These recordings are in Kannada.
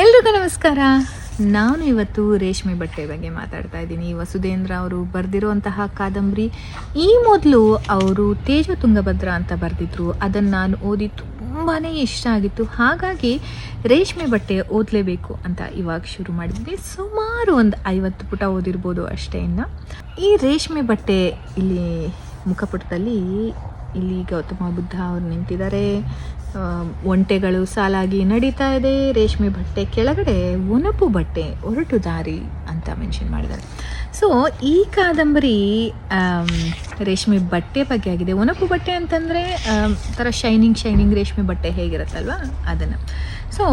ಎಲ್ರಿಗೂ ನಮಸ್ಕಾರ. ನಾನು ಇವತ್ತು ರೇಷ್ಮೆ ಬಟ್ಟೆ ಬಗ್ಗೆ ಮಾತಾಡ್ತಾ ಇದ್ದೀನಿ. ವಸುಧೇಂದ್ರ ಅವರು ಬರೆದಿರುವಂತಹ ಕಾದಂಬರಿ, ಈ ಮೊದಲು ಅವರು ತೇಜ ತುಂಗಭದ್ರ ಅಂತ ಬರೆದಿದ್ರು. ಅದನ್ನು ನಾನು ಓದಿ ತುಂಬಾ ಇಷ್ಟ ಆಗಿತ್ತು. ಹಾಗಾಗಿ ರೇಷ್ಮೆ ಬಟ್ಟೆ ಓದಲೇಬೇಕು ಅಂತ ಇವಾಗ ಶುರು ಮಾಡಿದ್ವಿ ಸುಮಾರು ಒಂದು ಐವತ್ತು ಪುಟ ಓದಿರ್ಬೋದು ಅಷ್ಟೇ ಇನ್ನು. ಈ ರೇಷ್ಮೆ ಬಟ್ಟೆ ಇಲ್ಲಿ ಮುಖಪುಟದಲ್ಲಿ ಇಲ್ಲಿ ಗೌತಮ ಬುದ್ಧ ಅವರು ನಿಂತಿದ್ದಾರೆ. ಒಂಟೆಗಳು ಸಾಲಾಗಿ ನಡೀತಾ ಇದೆ. ರೇಷ್ಮೆ ಬಟ್ಟೆ ಕೆಳಗಡೆ ಒನಪು ಬಟ್ಟೆ ಒರಟು ದಾರಿ ಅಂತ ಮೆನ್ಷನ್ ಮಾಡಿದ್ದಾರೆ. ಸೊ ಈ ಕಾದಂಬರಿ ರೇಷ್ಮೆ ಬಟ್ಟೆ ಬಗ್ಗೆ ಆಗಿದೆ. ಒನಪು ಬಟ್ಟೆ ಅಂತಂದರೆ ಥರ ಶೈನಿಂಗ್ ಶೈನಿಂಗ್ ರೇಷ್ಮೆ ಬಟ್ಟೆ ಹೇಗಿರುತ್ತಲ್ವ? ಅದನ್ನು. ಸೊ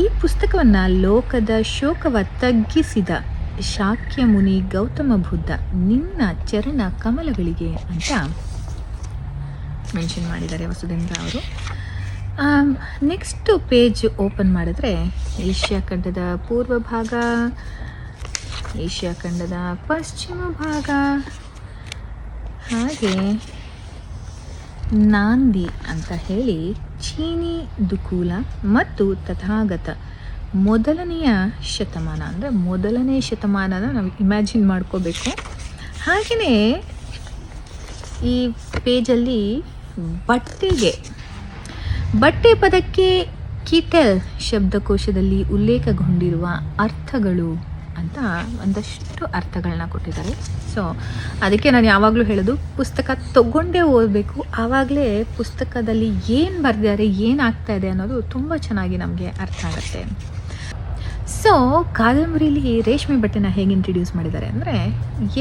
ಈ ಪುಸ್ತಕವನ್ನು ಲೋಕದ ಶೋಕವ ತಗ್ಗಿಸಿದ ಶಾಕ್ಯ ಮುನಿ ಗೌತಮ ಬುದ್ಧ ನಿನ್ನ ಚರಣ ಕಮಲಗಳಿಗೆ ಅಂತ ಮೆನ್ಷನ್ ಮಾಡಿದ್ದಾರೆ ವಸುಧೇಂದ್ರ ಅವರು. ನೆಕ್ಸ್ಟ್ ಪೇಜ್ ಓಪನ್ ಮಾಡಿದ್ರೆ ಏಷ್ಯಾ ಖಂಡದ ಪೂರ್ವ ಭಾಗ, ಏಷ್ಯಾ ಖಂಡದ ಪಶ್ಚಿಮ ಭಾಗ, ಹಾಗೆ ನಾಂದಿ ಅಂತ ಹೇಳಿ ಚೀನಿ ದುಕೂಲ ಮತ್ತು ತಥಾಗತ ಮೊದಲನೆಯ ಶತಮಾನ ಅಂದರೆ ಮೊದಲನೇ ಶತಮಾನನ ನಾವು ಇಮ್ಯಾಜಿನ್ ಮಾಡ್ಕೋಬೇಕು. ಹಾಗೆಯೇ ಈ ಪೇಜಲ್ಲಿ ಬಟ್ಟೆಗೆ. ಬಟ್ಟೆ ಪದಕ್ಕೆ ಕಿಟೆಲ್ ಶಬ್ದಕೋಶದಲ್ಲಿ ಉಲ್ಲೇಖಗೊಂಡಿರುವ ಅರ್ಥಗಳು ಅಂತ ಒಂದಷ್ಟು ಅರ್ಥಗಳನ್ನ ಕೊಟ್ಟಿದ್ದಾರೆ. ಸೊ ಅದಕ್ಕೆ ನಾನು ಯಾವಾಗಲೂ ಹೇಳೋದು, ಪುಸ್ತಕ ತಗೊಂಡೇ ಓದಬೇಕು. ಆವಾಗಲೇ ಪುಸ್ತಕದಲ್ಲಿ ಏನು ಬರೆದಿದ್ದಾರೆ ಏನಾಗ್ತಾ ಇದೆ ಅನ್ನೋದು ತುಂಬ ಚೆನ್ನಾಗಿ ನಮಗೆ ಅರ್ಥ ಆಗುತ್ತೆ. ಸೊ ಕಾದಂಬರಿಲಿ ರೇಷ್ಮೆ ಬಟ್ಟೆನ ಹೇಗೆ ಇಂಟ್ರಡ್ಯೂಸ್ ಮಾಡಿದ್ದಾರೆ ಅಂದರೆ,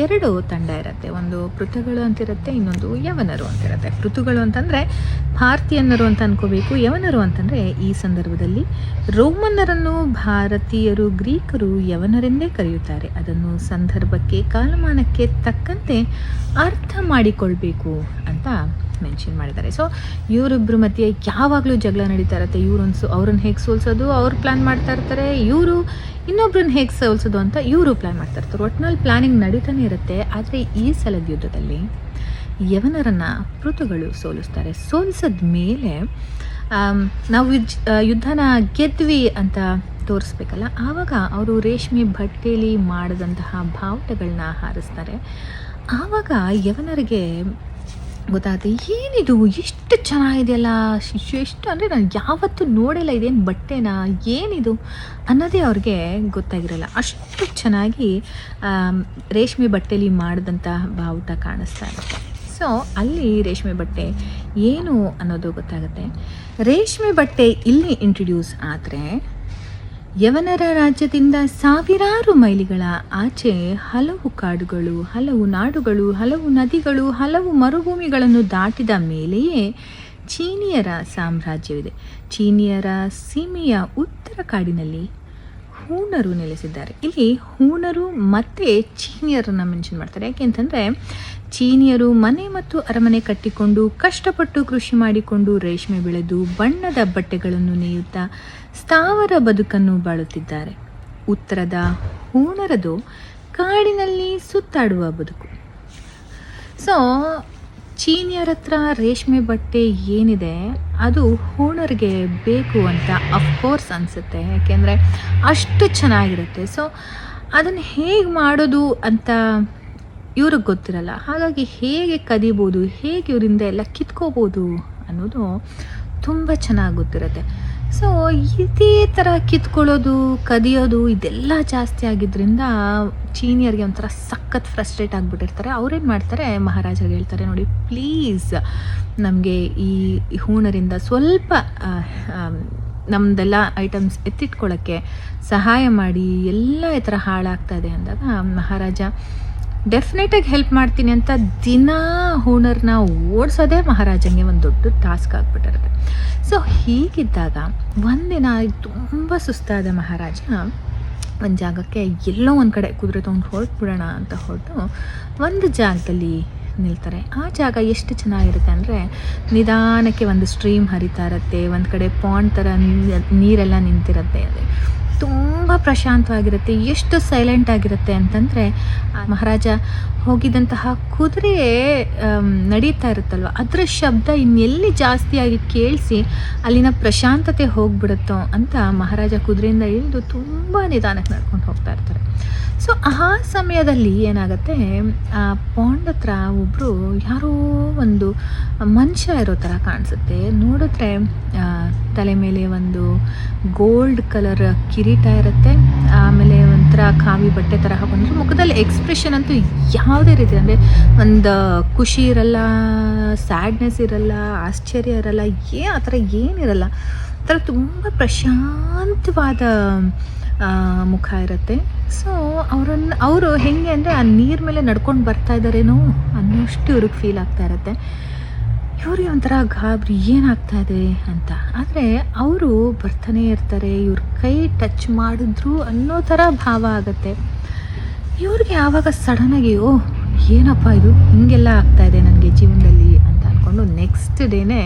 ಎರಡು ತಂಡ ಇರುತ್ತೆ. ಒಂದು ಪೃಥುಗಳು ಅಂತಿರುತ್ತೆ, ಇನ್ನೊಂದು ಯವನರು ಅಂತಿರುತ್ತೆ. ಪೃಥುಗಳು ಅಂತಂದರೆ ಭಾರತೀಯನ್ನರು ಅಂತ ಅನ್ಕೋಬೇಕು. ಯವನರು ಅಂತಂದರೆ ಈ ಸಂದರ್ಭದಲ್ಲಿ ರೋಮನ್ನರನ್ನು ಭಾರತೀಯರು, ಗ್ರೀಕರು ಯವನರೆಂದೇ ಕರೆಯುತ್ತಾರೆ. ಅದನ್ನು ಸಂದರ್ಭಕ್ಕೆ, ಕಾಲಮಾನಕ್ಕೆ ತಕ್ಕಂತೆ ಅರ್ಥ ಮಾಡಿಕೊಳ್ಬೇಕು ಅಂತ ಮೆನ್ಷನ್ ಮಾಡಿದ್ದಾರೆ. ಸೊ ಇವರಿಬ್ಬರು ಮಧ್ಯೆ ಯಾವಾಗಲೂ ಜಗಳ ನಡೀತಾ ಇರುತ್ತೆ. ಇವರೊಂದು ಅವ್ರನ್ನ ಹೇಗೆ ಸೋಲ್ಸೋದು, ಅವ್ರು ಪ್ಲ್ಯಾನ್ ಮಾಡ್ತಾ ಇರ್ತಾರೆ. ಇವರು ಇನ್ನೊಬ್ರನ್ನ ಹೇಗೆ ಸೋಲ್ಸೋದು ಅಂತ ಇವರು ಪ್ಲ್ಯಾನ್ ಮಾಡ್ತಾ ಇರ್ತಾರೆ. ಒಟ್ಟಿನಲ್ಲಿ ಪ್ಲ್ಯಾನಿಂಗ್ ನಡೀತಾನೆ ಇರುತ್ತೆ. ಆದರೆ ಈ ಸಲದ ಯುದ್ಧದಲ್ಲಿ ಯವನರನ್ನು ಪೃಥುಗಳು ಸೋಲಿಸ್ತಾರೆ. ಸೋಲಿಸಿದ ಮೇಲೆ ನಾವು ಯುಜ್- ಯುದ್ಧನ ಗೆದ್ವಿ ಅಂತ ತೋರಿಸ್ಬೇಕಲ್ಲ, ಆವಾಗ ಅವರು ರೇಷ್ಮೆ ಬಟ್ಟೆಯಲ್ಲಿ ಮಾಡಿದಂತಹ ಬಾವುಟಗಳನ್ನ ಹಾರಿಸ್ತಾರೆ. ಆವಾಗ ಯವನರಿಗೆ ಗೊತ್ತಾಗುತ್ತೆ ಏನಿದು? ಎಷ್ಟು ಚೆನ್ನಾಗಿದೆಯಲ್ಲ? ಎಷ್ಟು ಅಂದರೆ ನಾನು ಯಾವತ್ತೂ ನೋಡಿಲ್ಲ ಇದೇನು ಬಟ್ಟೆನಾ? ಏನಿದು? ಅನ್ನೋದೇ ಅವ್ರಿಗೆ ಗೊತ್ತಾಗಿರಲ್ಲ. ಅಷ್ಟು ಚೆನ್ನಾಗಿ ರೇಷ್ಮೆ ಬಟ್ಟೆಲಿ ಮಾಡಿದಂಥ ಬಾವುಟ ಕಾಣಿಸ್ತಾ ಇರುತ್ತೆ ಸೊ ಅಲ್ಲಿ ರೇಷ್ಮೆ ಬಟ್ಟೆ ಏನು ಅನ್ನೋದು ಗೊತ್ತಾಗುತ್ತೆ. ರೇಷ್ಮೆ ಬಟ್ಟೆ ಇಲ್ಲಿ ಇಂಟ್ರಡ್ಯೂಸ್ ಆದರೆ ಯವನರ ರಾಜ್ಯದಿಂದ ಸಾವಿರಾರು ಮೈಲಿಗಳ ಆಚೆ ಹಲವು ಕಾಡುಗಳು, ಹಲವು ನಾಡುಗಳು, ಹಲವು ನದಿಗಳು, ಹಲವು ಮರುಭೂಮಿಗಳನ್ನು ದಾಟಿದ ಮೇಲೆಯೇ ಚೀನಿಯರ ಸಾಮ್ರಾಜ್ಯವಿದೆ. ಚೀನಿಯರ ಸೀಮೆಯ ಉತ್ತರ ಕಾಡಿನಲ್ಲಿ ಹೂಣರು ನೆಲೆಸಿದ್ದಾರೆ. ಇಲ್ಲಿ ಹೂಣರು ಮತ್ತೆ ಚೀನಿಯರನ್ನು ಮೆನ್ಷನ್ ಮಾಡ್ತಾರೆ. ಯಾಕೆಂತಂದರೆ ಚೀನಿಯರು ಮನೆ ಮತ್ತು ಅರಮನೆ ಕಟ್ಟಿಕೊಂಡು ಕಷ್ಟಪಟ್ಟು ಕೃಷಿ ಮಾಡಿಕೊಂಡು ರೇಷ್ಮೆ ಬೆಳೆದು ಬಣ್ಣದ ಬಟ್ಟೆಗಳನ್ನು ನೇಯುತ್ತಾ ಸ್ಥಾವರ ಬದುಕನ್ನು ಬಾಳುತ್ತಿದ್ದಾರೆ. ಉತ್ತರದ ಹೂಣರದು ಕಾಡಿನಲ್ಲಿ ಸುತ್ತಾಡುವ ಬದುಕು. ಸೊ ಚೀನಿಯರ ಹತ್ರ ರೇಷ್ಮೆ ಬಟ್ಟೆ ಏನಿದೆ, ಅದು ಹೂಣರಿಗೆ ಬೇಕು ಅಂತ ಅಫ್ಕೋರ್ಸ್ ಅನಿಸುತ್ತೆ. ಯಾಕೆಂದರೆ ಅಷ್ಟು ಚೆನ್ನಾಗಿರುತ್ತೆ. ಸೊ ಅದನ್ನು ಹೇಗೆ ಮಾಡೋದು ಅಂತ ಇವ್ರಿಗೆ ಗೊತ್ತಿರಲ್ಲ. ಹಾಗಾಗಿ ಹೇಗೆ ಕದಿಬೋದು, ಹೇಗೆ ಇವರಿಂದ ಎಲ್ಲ ಕಿತ್ಕೋಬೋದು ಅನ್ನೋದು ತುಂಬ ಚೆನ್ನಾಗಿ ಗೊತ್ತಿರುತ್ತೆ. ಸೊ ಇದೇ ಥರ ಕಿತ್ಕೊಳ್ಳೋದು, ಕದಿಯೋದು ಇದೆಲ್ಲ ಜಾಸ್ತಿ ಆಗಿದ್ದರಿಂದ ಚೀನಿಯರಿಗೆ ಒಂಥರ ಸಖತ್ ಫ್ರಸ್ಟ್ರೇಟ್ ಆಗಿಬಿಟ್ಟಿರ್ತಾರೆ. ಅವ್ರೇನು ಮಾಡ್ತಾರೆ ಮಹಾರಾಜಗೆ ಹೇಳ್ತಾರೆ ನೋಡಿ ಪ್ಲೀಸ್ ನಮಗೆ ಈ ಹೂಣರಿಂದ ಸ್ವಲ್ಪ ನಮ್ದೆಲ್ಲ ಐಟಮ್ಸ್ ಎತ್ತಿಟ್ಕೊಳ್ಳೋಕ್ಕೆ ಸಹಾಯ ಮಾಡಿ, ಎಲ್ಲ ಈ ಥರ ಹಾಳಾಗ್ತಾ ಇದೆ ಅಂದಾಗ ಮಹಾರಾಜ ಡೆಫಿನೆಟಾಗಿ ಹೆಲ್ಪ್ ಮಾಡ್ತೀನಿ ಅಂತ ದಿನ ಹೂಣರ್ನ ಓಡಿಸೋದೇ ಮಹಾರಾಜಂಗೆ ಒಂದು ದೊಡ್ಡ ಟಾಸ್ಕ್ ಆಗಿಬಿಟ್ಟಿರುತ್ತೆ. ಸೊ ಹೀಗಿದ್ದಾಗ ಒಂದಿನ ತುಂಬ ಸುಸ್ತಾದ ಮಹಾರಾಜ. ಒಂದು ಜಾಗಕ್ಕೆ ಎಲ್ಲೋ ಒಂದು ಕಡೆ ಕುದುರೆ ತೊಗೊಂಡು ಹೊರಟ್ಬಿಡೋಣ ಅಂತ ಹೊರಟು ಒಂದು ಜಾಗದಲ್ಲಿ ನಿಲ್ತಾರೆ. ಆ ಜಾಗ ಎಷ್ಟು ಚೆನ್ನಾಗಿರುತ್ತೆ ಅಂದರೆ ನಿಧಾನಕ್ಕೆ ಒಂದು ಸ್ಟ್ರೀಮ್ ಹರಿತಾ ಇರುತ್ತೆ, ಒಂದು ಕಡೆ ಪಾಂಡ್ ಥರ ನೀರೆಲ್ಲ ನಿಂತಿರುತ್ತೆ. ಅದೇ ತುಂಬ ಪ್ರಶಾಂತವಾಗಿರುತ್ತೆ, ಎಷ್ಟು ಸೈಲೆಂಟ್ ಆಗಿರುತ್ತೆ ಅಂತಂದರೆ ಮಹಾರಾಜ ಹೋಗಿದಂತಹ ಕುದುರೆ ನಡೀತಾ ಇರುತ್ತಲ್ವ, ಅದರ ಶಬ್ದ ಇನ್ನೆಲ್ಲಿ ಜಾಸ್ತಿಯಾಗಿ ಕೇಳಿಸಿ ಅಲ್ಲಿನ ಪ್ರಶಾಂತತೆ ಹೋಗ್ಬಿಡುತ್ತೋ ಅಂತ ಮಹಾರಾಜ ಕುದುರೆಯಿಂದ ಇಳಿದು ತುಂಬ ನಿಧಾನಕ್ಕೆ ಸೊ ಆ ಸಮಯದಲ್ಲಿ ಏನಾಗುತ್ತೆ, ಆ ಪಾಂಡ್ ಹತ್ರ ಒಬ್ಬರು ಯಾರೋ ಒಂದು ಮನುಷ್ಯ ಇರೋ ಥರ ಕಾಣಿಸುತ್ತೆ. ನೋಡಿದ್ರೆ ತಲೆ ಮೇಲೆ ಒಂದು ಗೋಲ್ಡ್ ಕಲರ್ ಕಿರೀಟ ಇರುತ್ತೆ. ಆಮೇಲೆ ಒಂಥರ ಕಾವಿ ಬಟ್ಟೆ ಥರ ಹಾಕೊಂಡ್ರೆ ಮುಖದಲ್ಲಿ ಎಕ್ಸ್ಪ್ರೆಷನ್ ಅಂತೂ ಯಾವುದೇ ರೀತಿ ಅಂದರೆ ಒಂದು ಖುಷಿ ಇರಲ್ಲ ಸ್ಯಾಡ್ನೆಸ್ ಇರಲ್ಲ, ಆಶ್ಚರ್ಯ ಇರಲ್ಲ, ಏ, ಆ ಥರ ಏನಿರಲ್ಲ. ಒಂಥರ ತುಂಬ ಪ್ರಶಾಂತವಾದ ಮುಖ ಇರುತ್ತೆ. ಸೊ ಅವರನ್ನು ಅವರು ಹೆಂಗೆ ಅಂದರೆ ಆ ನೀರು ಮೇಲೆ ನಡ್ಕೊಂಡು ಬರ್ತಾ ಇದ್ದಾರೇನೋ ಅನ್ನೋಷ್ಟು ಇವ್ರಿಗೆ ಫೀಲ್ ಆಗ್ತಾ ಇರುತ್ತೆ. ಇವ್ರಿಗೆ ಒಂಥರ ಗಾಬರಿ, ಏನಾಗ್ತಾ ಇದೆ ಅಂತ. ಆದರೆ ಅವರು ಬರ್ತಾನೆ ಇರ್ತಾರೆ, ಇವ್ರ ಕೈ ಟಚ್ ಮಾಡಿದ್ರು ಅನ್ನೋ ಥರ ಭಾವ ಆಗುತ್ತೆ. ಇವ್ರಿಗೆ ಆವಾಗ ಸಡನ್ನಾಗಿ ಓ, ಏನಪ್ಪ ಇದು? ಹಿಂಗೆಲ್ಲ ಆಗ್ತಾ ಇದೆ ನನಗೆ ಜೀವನದಲ್ಲಿ ಅಂತ ಅಂದ್ಕೊಂಡು ನೆಕ್ಸ್ಟ್ ಡೇನೇ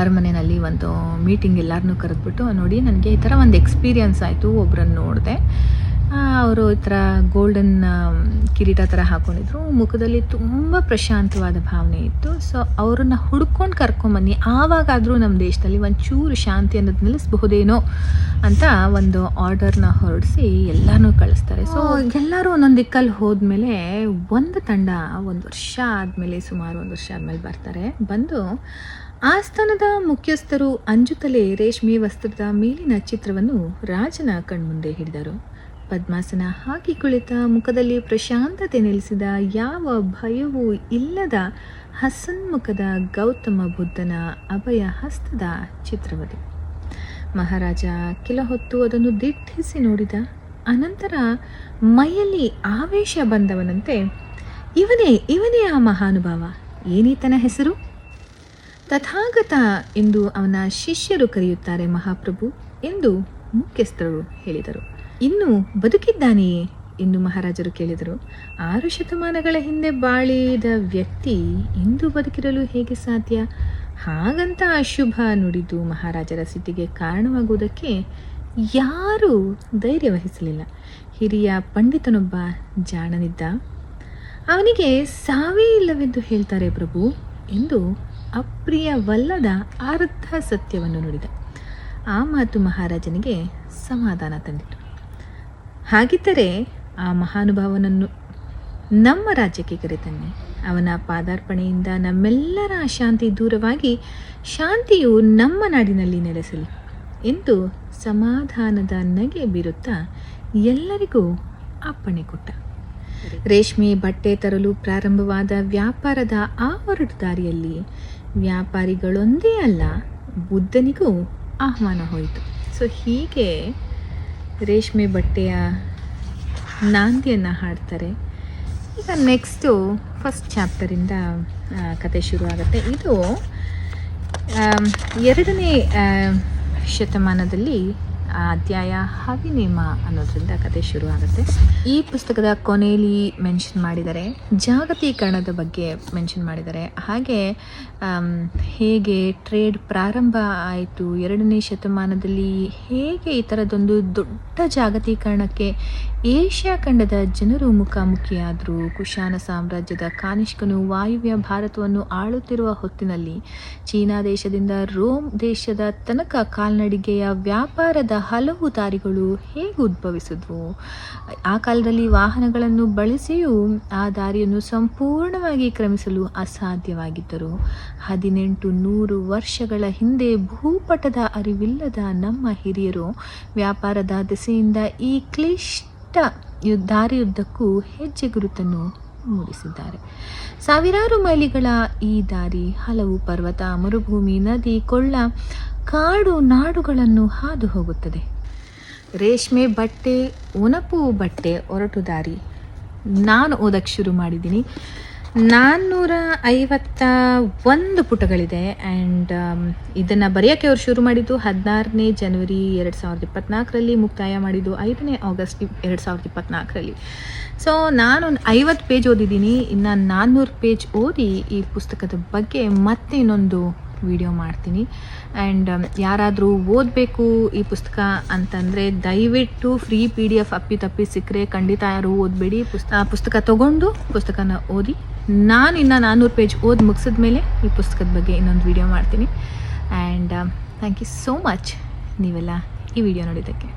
ಅರಮನೆಯಲ್ಲಿ ಒಂದು ಮೀಟಿಂಗ್ ಎಲ್ಲರನ್ನೂ ಕರೆದ್ಬಿಟ್ಟು ನೋಡಿ ನನಗೆ ಈ ಥರ ಒಂದು ಎಕ್ಸ್ಪೀರಿಯನ್ಸ್ ಆಯಿತು ಒಬ್ಬರನ್ನು ನೋಡಿದೆ. ಅವರು ಈ ಥರ ಗೋಲ್ಡನ್ ಕಿರೀಟ ಥರ ಹಾಕ್ಕೊಂಡಿದ್ರು ಮುಖದಲ್ಲಿ ತುಂಬ ಪ್ರಶಾಂತವಾದ ಭಾವನೆ ಇತ್ತು. ಸೊ ಅವರನ್ನು ಹುಡ್ಕೊಂಡು ಕರ್ಕೊಂಬನ್ನಿ. ಆವಾಗಾದರೂ ನಮ್ಮ ದೇಶದಲ್ಲಿ ಒಂಚೂರು ಶಾಂತಿ ಅನ್ನೋದು ನಿಲ್ಲಿಸಬಹುದೇನೋ ಅಂತ ಒಂದು ಆರ್ಡರ್ನ ಹೊರಡಿಸಿ ಎಲ್ಲನೂ ಕಳಿಸ್ತಾರೆ. ಸೊ ಎಲ್ಲರೂ ಒಂದೊಂದು ದಿಕ್ಕಲ್ಲಿ ಹೋದ್ಮೇಲೆ ಒಂದು ತಂಡ ಒಂದು ವರ್ಷ ಆದಮೇಲೆ ಸುಮಾರು ಒಂದು ವರ್ಷ ಆದಮೇಲೆ ಬರ್ತಾರೆ. ಬಂದು ಆಸ್ಥಾನದ ಮುಖ್ಯಸ್ಥರು ಅಂಜುತಲೆ ರೇಷ್ಮೆ ವಸ್ತ್ರದ ಮೇಲಿನ ಚಿತ್ರವನ್ನು ರಾಜನ ಕಣ್ಮುಂದೆ ಹಿಡಿದರು. ಪದ್ಮಾಸನ ಹಾಕಿ ಕುಳಿತ ಮುಖದಲ್ಲಿ ಪ್ರಶಾಂತತೆ ನೆಲೆಸಿದ ಯಾವ ಭಯವೂ ಇಲ್ಲದ ಹಸನ್ಮುಖದ ಗೌತಮ ಬುದ್ಧನ ಅಭಯ ಹಸ್ತದ ಚಿತ್ರವದು. ಮಹಾರಾಜ ಕೆಲ ಹೊತ್ತು ಅದನ್ನು ದಿಟ್ಟಿಸಿ ನೋಡಿದ. ಅನಂತರ ಮೈಯಲ್ಲಿ ಆವೇಶ ಬಂದವನಂತೆ, ಇವನೇ ಇವನೇ ಆ ಮಹಾನುಭಾವ, ಏನೀತನ ಹೆಸರು? ತಥಾಗತ ಎಂದು ಅವನ ಶಿಷ್ಯರು ಕರೆಯುತ್ತಾರೆ ಮಹಾಪ್ರಭು ಎಂದು ಮುಖ್ಯಸ್ಥರು ಹೇಳಿದರು. ಇನ್ನು ಬದುಕಿದ್ದಾನೆಯೇ ಎಂದು ಮಹಾರಾಜರು ಕೇಳಿದರು. ಆರು ಶತಮಾನಗಳ ಹಿಂದೆ ಬಾಳಿದ ವ್ಯಕ್ತಿ ಇಂದು ಬದುಕಿರಲು ಹೇಗೆ ಸಾಧ್ಯ? ಹಾಗಂತ ಅಶುಭ ನುಡಿದು ಮಹಾರಾಜರ ಸಿಟ್ಟಿಗೆ ಕಾರಣವಾಗುವುದಕ್ಕೆ ಯಾರೂ ಧೈರ್ಯ ವಹಿಸಲಿಲ್ಲ. ಹಿರಿಯ ಪಂಡಿತನೊಬ್ಬ ಜಾಣನಿದ್ದ. ಅವನಿಗೆ ಸಾವೇ ಇಲ್ಲವೆಂದು ಹೇಳ್ತಾರೆ ಪ್ರಭು ಎಂದು ಅಪ್ರಿಯವಲ್ಲದ ಅರ್ಧ ಸತ್ಯವನ್ನು ನುಡಿದ. ಆ ಮಾತು ಮಹಾರಾಜನಿಗೆ ಸಮಾಧಾನ ತಂದಿತು. ಹಾಗಿದ್ದರೆ ಆ ಮಹಾನುಭಾವನನ್ನು ನಮ್ಮ ರಾಜ್ಯಕ್ಕೆ ಕರೆತನ್ನಿ. ಅವನ ಪಾದಾರ್ಪಣೆಯಿಂದ ನಮ್ಮೆಲ್ಲರ ಅಶಾಂತಿ ದೂರವಾಗಿ ಶಾಂತಿಯು ನಮ್ಮ ನಾಡಿನಲ್ಲಿ ನೆಲೆಸಲಿ ಎಂದು ಸಮಾಧಾನದ ನಗೆ ಬೀರುತ್ತಾ ಎಲ್ಲರಿಗೂ ಅಪ್ಪಣೆ ಕೊಟ್ಟ. ರೇಷ್ಮೆ ಬಟ್ಟೆ ತರಲು ಪ್ರಾರಂಭವಾದ ವ್ಯಾಪಾರದ ಆ ಹೊರಟು ದಾರಿಯಲ್ಲಿ ವ್ಯಾಪಾರಿಗಳೊಂದೇ ಅಲ್ಲ, ಬುದ್ಧನಿಗೂ ಆಹ್ವಾನ ಹೋಯಿತು. ಸೊ ಹೀಗೆ ರೇಷ್ಮೆ ಬಟ್ಟೆಯ ನಾಂದಿಯನ್ನು ಹಾಡ್ತಾರೆ. ಈಗ ನೆಕ್ಸ್ಟು ಫಸ್ಟ್ ಚಾಪ್ಟರಿಂದ ಕತೆ ಶುರು ಆಗುತ್ತೆ ಇದು ಎರಡನೇ ಶತಮಾನದಲ್ಲಿ ಅಧ್ಯಾಯ ಹವಿನೇಮ ಅನ್ನೋದ್ರಿಂದ ಕತೆ ಶುರು ಆಗುತ್ತೆ ಈ ಪುಸ್ತಕದ ಕೊನೆಯಲ್ಲಿ ಮೆನ್ಷನ್ ಮಾಡಿದ್ದಾರೆ ಜಾಗತೀಕರಣದ ಬಗ್ಗೆ ಮೆನ್ಷನ್ ಮಾಡಿದ್ದಾರೆ ಹಾಗೆ ಹೇಗೆ ಟ್ರೇಡ್ ಪ್ರಾರಂಭ ಆಯಿತು, ಎರಡನೇ ಶತಮಾನದಲ್ಲಿ ಹೇಗೆ ಈ ಥರದೊಂದು ದೊಡ್ಡ ಜಾಗತೀಕರಣಕ್ಕೆ ಏಷ್ಯಾ ಖಂಡದ ಜನರು ಮುಖಾಮುಖಿಯಾದರು, ಕುಶಾನ ಸಾಮ್ರಾಜ್ಯದ ಕಾನಿಷ್ಕನು ವಾಯುವ್ಯ ಭಾರತವನ್ನು ಆಳುತ್ತಿರುವ ಹೊತ್ತಿನಲ್ಲಿ, ಚೀನಾ ದೇಶದಿಂದ ರೋಮ್ ದೇಶದ ತನಕ ಕಾಲ್ನಡಿಗೆಯ ವ್ಯಾಪಾರದ ಹಲವು ದಾರಿಗಳು ಹೇಗೆ ಉದ್ಭವಿಸಿದ್ವು? ಆ ಕಾಲದಲ್ಲಿ ವಾಹನಗಳನ್ನು ಬಳಸಿಯೂ ಆ ದಾರಿಯನ್ನು ಸಂಪೂರ್ಣವಾಗಿ ಕ್ರಮಿಸಲು ಅಸಾಧ್ಯವಾಗಿದ್ದರು. ಹದಿನೆಂಟು ನೂರು ವರ್ಷಗಳ ಹಿಂದೆ ಭೂಪಟದ ಅರಿವಿಲ್ಲದ ನಮ್ಮ ಹಿರಿಯರು ವ್ಯಾಪಾರದ ದೆಸೆಯಿಂದ ಈ ಕ್ಲಿಷ್ಟ ದಾರಿಯುದ್ದಕ್ಕೂ ಹೆಜ್ಜೆ ಗುರುತನ್ನು ಮೂಡಿಸಿದ್ದಾರೆ. ಸಾವಿರಾರು ಮೈಲಿಗಳ ಈ ದಾರಿ, ಹಲವು ಪರ್ವತ, ಮರುಭೂಮಿ, ನದಿ, ಕೊಳ್ಳ ಕಾಡು ನಾಡುಗಳನ್ನು ಹಾದು ಹೋಗುತ್ತದೆ. ರೇಷ್ಮೆ ಬಟ್ಟೆ ಒನಪು ಬಟ್ಟೆ ಒರಟು ದಾರಿ. ನಾನು ಓದಕ್ಕೆ ಶುರು ಮಾಡಿದ್ದೀನಿ. ನಾನ್ನೂರ ಐವತ್ತ ಒಂದು ಪುಟಗಳಿದೆ ಆ್ಯಂಡ್ ಇದನ್ನು ಬರೆಯೋಕ್ಕೆ ಅವರು ಶುರು ಮಾಡಿದ್ದು ಹದಿನಾರನೇ ಜನವರಿ ಎರಡು ಸಾವಿರದ ಇಪ್ಪತ್ತ್ನಾಲ್ಕರಲ್ಲಿ ಮುಕ್ತಾಯ ಮಾಡಿದ್ದು ಐದನೇ ಆಗಸ್ಟ್ ಎರಡು ಸಾವಿರದ ಇಪ್ಪತ್ನಾಲ್ಕರಲ್ಲಿ. ಸೊ ನಾನು ಐವತ್ತು ಪೇಜ್ ಓದಿದ್ದೀನಿ. ಇನ್ನು ನಾನ್ನೂರು ಪೇಜ್ ಓದಿ ಈ ಪುಸ್ತಕದ ಬಗ್ಗೆ ಮತ್ತೆ ಇನ್ನೊಂದು ವಿಡಿಯೋ ಮಾಡ್ತೀನಿ. ಆ್ಯಂಡ್ ಯಾರಾದರೂ ಓದಬೇಕು ಈ ಪುಸ್ತಕ ಅಂತಂದರೆ ದಯವಿಟ್ಟು ಫ್ರೀ ಪಿ ಡಿ ಎಫ್ ಅಪ್ಪಿ ತಪ್ಪಿ ಸಿಕ್ಕರೆ ಖಂಡಿತ ಯಾರು ಓದಬೇಡಿ. ಪುಸ್ತಕ ಪುಸ್ತಕ ತೊಗೊಂಡು ಪುಸ್ತಕನ ಓದಿ. ನಾನು ಇನ್ನು ನಾನ್ನೂರು ಪೇಜ್ ಓದಿ ಮುಗಿಸಿದ ಮೇಲೆ ಈ ಪುಸ್ತಕದ ಬಗ್ಗೆ ಇನ್ನೊಂದು ವಿಡಿಯೋ ಮಾಡ್ತೀನಿ. And thank you so much ನೀವೆಲ್ಲ ಈ ವಿಡಿಯೋ ನೋಡಿದ್ದಕ್ಕೆ.